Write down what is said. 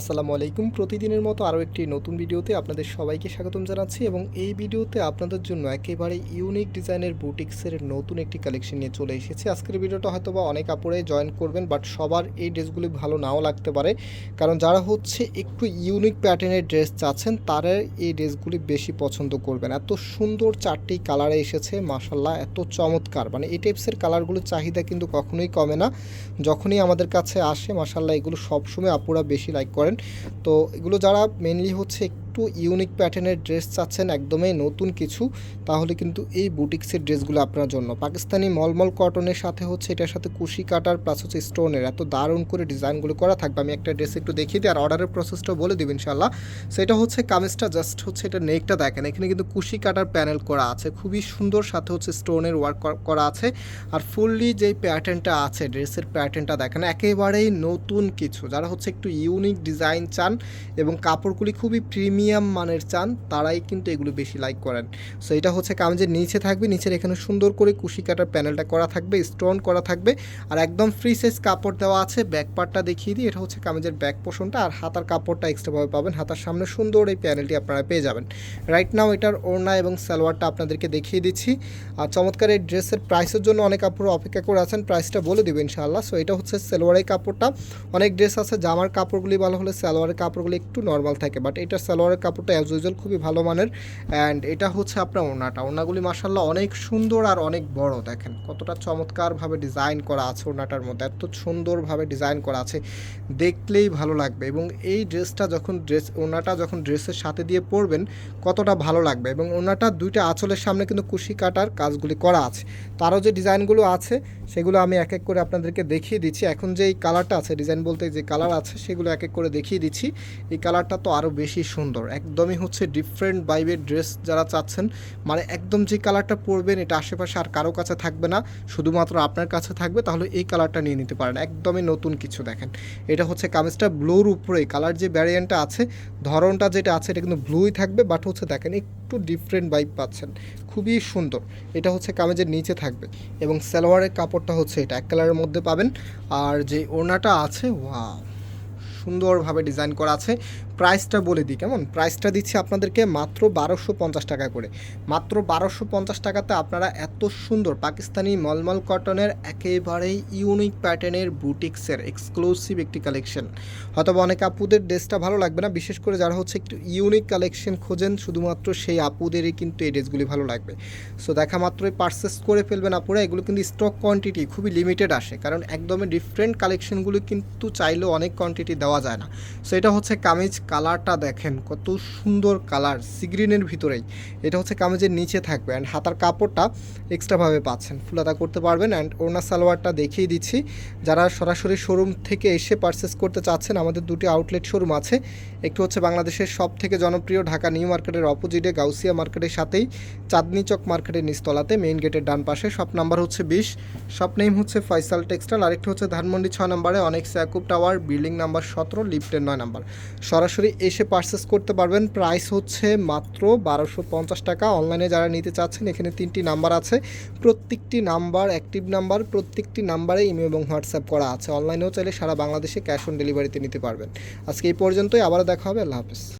আসসালামু আলাইকুম। প্রতিদিনের মতো আরও একটি নতুন ভিডিওতে আপনাদের সবাইকে স্বাগতম জানাচ্ছি এবং এই ভিডিওতে আপনাদের জন্য একেবারে ইউনিক ডিজাইনের বুটিক্সের নতুন একটি কালেকশন নিয়ে চলে এসেছি। আজকের ভিডিওটা হয়তো বা অনেক আপুরে জয়েন করবেন, বাট সবার এই ড্রেসগুলি ভালো নাও লাগতে পারে। কারণ যারা হচ্ছে একটু ইউনিক প্যাটার্নের ড্রেস চাচ্ছেন, তারা এই ড্রেসগুলি বেশি পছন্দ করবেন। এত সুন্দর চারটি কালারে এসেছে মাসাল্লাহ এত চমৎকার। মানে এই টাইপসের কালারগুলোর চাহিদা কিন্তু কখনোই কমে না। যখনই আমাদের কাছে আসে মাসাল্লাহ এগুলো সবসময় আপুরা বেশি লাইক করেন। তো এগুলো যারা মেনলি হচ্ছে একটু ইউনিক প্যাটার্নের ড্রেস চাচ্ছেন একদমই নতুন কিছু, তাহলে কিন্তু এই বুটিক্সের ড্রেসগুলো আপনার জন্য। পাকিস্তানি মলমল কটনের সাথে হচ্ছে এটার সাথে কুশি কাটার প্লাস হচ্ছে স্টোনের এত দারুণ করে ডিজাইনগুলো করা থাকবে, আমি একটা ড্রেস একটু দেখিয়ে দিই আর অর্ডারের প্রসেসটা বলে দেবেন ইনশাল্লাহ সেটা হচ্ছে কামিজটা জাস্ট হচ্ছে এটা নেকটা দেখেন, এখানে কিন্তু কুশি কাটার প্যানেল করা আছে, খুবই সুন্দর সাথে হচ্ছে স্টোনের ওয়ার্ক করা আছে। আর ফুললি যেই প্যাটার্নটা আছে ড্রেসের প্যাটার্নটা দেখেন, একেবারেই নতুন কিছু। যারা হচ্ছে একটু ইউনিক ডিজাইন চান এবং কাপড়গুলি খুবই প্রিমিয়াম মানের চান, তারাই কিন্তু এগুলো বেশি লাইক করেন। সো এটা হচ্ছে কামিজের নিচে থাকবে, নিচের এখানে সুন্দর করে কুশি কাটার প্যানেলটা করা থাকবে স্টোন করা থাকবে, আর একদম ফ্রি সাইজ কাপড় দেওয়া আছে ব্যাক পার্টটা দেখিয়ে দিই, এটা হচ্ছে কামিজের ব্যাক পোষণটা আর হাতার কাপড়টা এক্সট্রাভাবে পাবেন, হাতার সামনে সুন্দর এই প্যানেলটি আপনারা পেয়ে যাবেন। রাইট নাও এটার ওড়না এবং সালোয়ারটা আপনাদেরকে দেখিয়ে দিচ্ছি। আর চমৎকার এই ড্রেসের প্রাইসের জন্য অনেক কাপড় অপেক্ষা করে আছেন প্রাইসটা বলে দেবো ইনশাআল্লাহ। সো এটা হচ্ছে সালোয়ারের কাপড়টা। অনেক ড্রেস আছে, জামার কাপড়গুলি ভালো হলে সালোয়ারের কাপড়গুলি একটু নর্মাল থাকে বাট এটা সালোয়ারের কাপড়টা অ্যাজ ইউজুয়াল খুবই ভালো মানের। অ্যান্ড এটা হচ্ছে আপনার ওনাটা ওনাগুলি মাসাল্লাহ অনেক সুন্দর আর অনেক বড়, দেখেন। কতটা চমৎকারভাবে ডিজাইন করা আছে ওনাটার মধ্যে। এত সুন্দরভাবে ডিজাইন করা আছে। দেখলেই ভালো লাগবে। এবং এই ড্রেসটা যখন ড্রেস ওনাটা যখন ড্রেসের সাথে দিয়ে পরবেন, কতটা ভালো লাগবে। এবং ওনাটা দুইটা আঁচলের সামনে কিন্তু কুশি কাটার কাজগুলি করা আছে। তারও যে ডিজাইনগুলো আছে সেগুলো আমি এক এক করে আপনাদেরকে দেখিয়ে দিচ্ছি। এখন যে এই কালারটা আছে ডিজাইন বলতে যে কালার আছে, সেগুলো এক এক করে দেখিয়ে দিচ্ছি। এই কালারটা তো আরও বেশি সুন্দর, একদমই হচ্ছে ডিফারেন্ট বাইবের ড্রেস যারা চাচ্ছেন মানে একদম যে কালারটা পরবেন, এটা আশেপাশে আর কারও কাছে থাকবে না, শুধুমাত্র আপনার কাছে থাকবে, তাহলে এই কালারটা নিয়ে নিতে পারেন। একদমই নতুন কিছু দেখেন। এটা হচ্ছে কামিজটা ব্লুর উপরে কালার যে ভ্যারিয়েন্টটা আছে ধরনটা যেটা আছে, এটা কিন্তু ব্লুই থাকবে বাট হচ্ছে দেখেন একটু ডিফারেন্ট বাইপ পাচ্ছেন। খুবই সুন্দর। এটা হচ্ছে কামেজের নিচে থাকবে এবং সালোয়ারের কাপড়টা হচ্ছে এটা, এক কালারের মধ্যে পাবেন। আর যে ওড়নাটা আছে ওয়া সুন্দরভাবে ডিজাইন করা আছে। প্রাইসটা বলে দিই, কেমন? প্রাইসটা দিচ্ছি আপনাদেরকে মাত্র বারোশো পঞ্চাশ টাকা করে। মাত্র বারোশো পঞ্চাশ টাকাতে আপনারা এত সুন্দর পাকিস্তানি মলমল কটনের একেবারেই ইউনিক প্যাটার্নের বুটিক্সের এক্সক্লুসিভ একটি কালেকশন হয়তো অনেক আপুদের ড্রেসটা ভালো লাগবে না, বিশেষ করে যারা হচ্ছে একটু ইউনিক কালেকশন খোঁজেন, শুধুমাত্র সেই আপুদেরই কিন্তু এই ড্রেসগুলি ভালো লাগবে। সো দেখা মাত্রই পারচেস করে ফেলবেন আপুরা, এগুলো কিন্তু স্টক কোয়ান্টিটি খুবই লিমিটেড আসে, কারণ একদমই ডিফারেন্ট কালেকশনগুলো কিন্তু চাইলেও অনেক কোয়ান্টিটি দেওয়া যায় না। সো এটা হচ্ছে কামিজ কালারটা দেখেন, কত সুন্দর কালার, সিগ্রিনের ভিতরেই। এটা হচ্ছে কামিজের নিচে থাকবে অ্যান্ড হাতার কাপড়টা এক্সট্রাভাবে পাচ্ছেন। ফুলাতা করতে পারবেন অ্যান্ড ওড়না সালোয়ারটা দেখিয়ে দিচ্ছি। যারা সরাসরি শোরুম থেকে এসে পারচেস করতে চাচ্ছেন, আমাদের দুটি আউটলেট শোরুম আছে। একটু হচ্ছে বাংলাদেশের সব থেকে জনপ্রিয় ঢাকা নিউ মার্কেটের অপোজিটে গাউসিয়া মার্কেটের সাথেই, চাঁদনি চক মার্কেটের নিচতলাতে মেইন গেটের ডান পাশে। শপ নাম্বার হচ্ছে বিশ। শপ নেম হচ্ছে ফয়সাল টেক্সটাইল আরেকটি হচ্ছে ধানমন্ডি ছয় নম্বরে, অনেক স্যাকুব টাওয়ার। বিল্ডিং নাম্বার সতেরো লিফটের নয় নাম্বার। সরাসরি এসে পারচেস করতে পারবেন। প্রাইস হচ্ছে মাত্র বারোশো পঞ্চাশ টাকা। অনলাইনে যারা নিতে চাচ্ছেন, এখানে তিনটি নাম্বার আছে। প্রত্যেকটি নাম্বার অ্যাক্টিভ নাম্বার, প্রত্যেকটি নাম্বারে ইমেল এবং হোয়াটসঅ্যাপ করা আছে। অনলাইনেও চাইলে সারা বাংলাদেশে ক্যাশ অন ডেলিভারিতে নিতে পারবেন। আজকে এই পর্যন্তই। আবারও দেখা হবে। আল্লাহ হাফেজ।